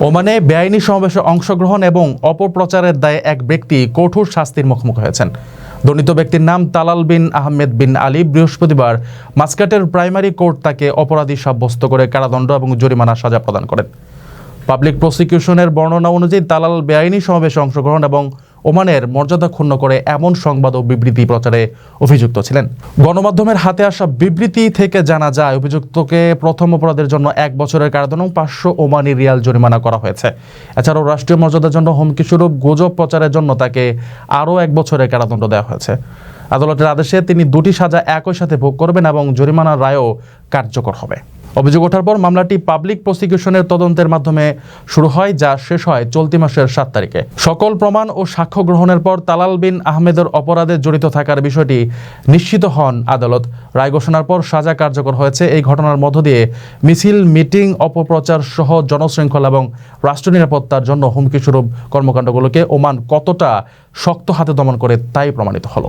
ওমানে বেআইনি সমাবেশে অংশগ্রহণ এবং অপপ্রচারের দায়ে এক ব্যক্তি কঠোর শাস্তির মুখোমুখি হয়েছেন। দণ্ডিত ব্যক্তির নাম Talal bin Ahmed bin Ali. বৃহস্পতিবার মাস্কাটের প্রাইমারি কোর্ট তাকে অপরাধী সাব্যস্ত করে কারাদণ্ড এবং জরিমানা সাজা প্রদান করেন। পাবলিক প্রসিকিউশনের বর্ণনা অনুযায়ী তালাল বেআইনি সমাবেশে অংশগ্রহণ এবং ওমানের মর্যাদা ক্ষুণ্ণ করে এমন সংবাদ ও বিবৃতি প্রচারে অভিযুক্ত ছিলেন। গণমাধ্যমের হাতে আসা বিবৃতি থেকে জানা যায়, অভিযুক্তকে প্রথম অপরাধের জন্য এক বছরের কারাদণ্ড পাঁচশো ওমানি রিয়াল জরিমানা করা হয়েছে। এছাড়াও রাষ্ট্রীয় মর্যাদার জন্য হুমকিস্বরূপ গুজব প্রচারের জন্য তাকে আরও এক বছরের কারাদণ্ড দেওয়া হয়েছে। আদালতের আদেশে তিনি দুটি সাজা একই সাথে ভোগ করবেন এবং জরিমানার রায়ও কার্যকর হবে। অভিযোগ ওঠার পর মামলাটি পাবলিক প্রসিকিউশনের তদন্তের মাধ্যমে শুরু হয়, যা শেষ হয় চলতি মাসের সাত তারিখে। সকল প্রমাণ ও সাক্ষ্য গ্রহণের পর তালাল বিন আহমেদের অপরাধে জড়িত থাকার বিষয়টি নিশ্চিত হন আদালত। রায় ঘোষণার পর সাজা কার্যকর হয়েছে। এই ঘটনার মধ্য দিয়ে মিছিল, মিটিং, অপপ্রচার সহ জনশৃঙ্খলা এবং রাষ্ট্র নিরাপত্তার জন্য হুমকিস্বরূপ কর্মকাণ্ডগুলোকে ওমান কতটা শক্ত হাতে দমন করে তাই প্রমাণিত হলো।